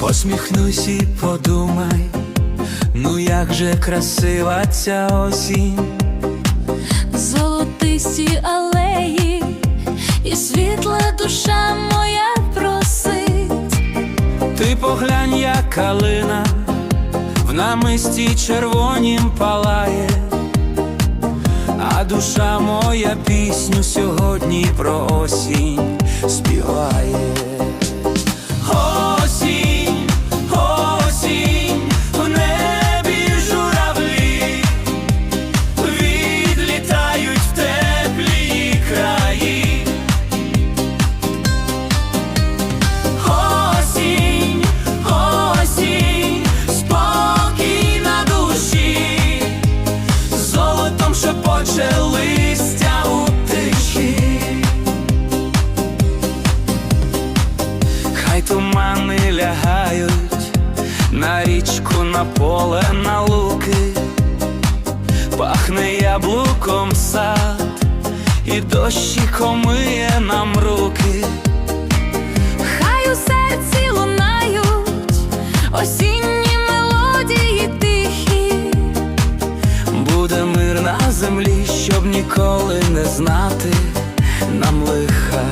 Посміхнусь і подумай, ну як же красива ця осінь. Золотисті алеї, і світла душа моя просить. Ти поглянь, як калина в намисті червонім палає, а душа моя пісню сьогодні про осінь співає. На поле, на луки, пахне яблуком сад, і дощиком миє нам руки. Хай у серці лунають осінні мелодії тихі. Буде мир на землі, щоб ніколи не знати нам лиха.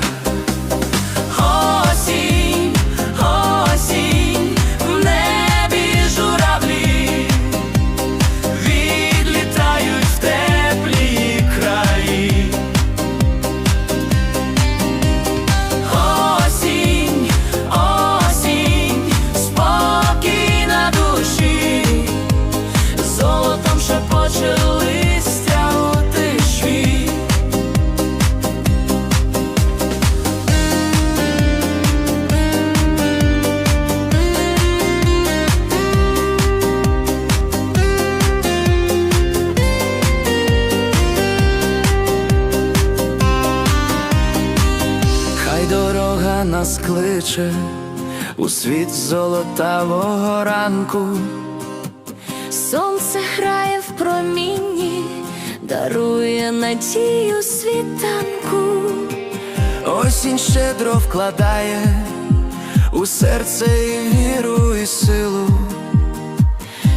Листя у тиші. Хай дорога нас кличе у світ золотавого ранку. Сонце грає промінні, дарує надію світанку. Осінь щедро вкладає у серце і віру, і силу.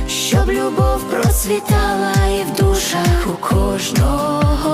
Щоб любов процвітала і в душах у кожного.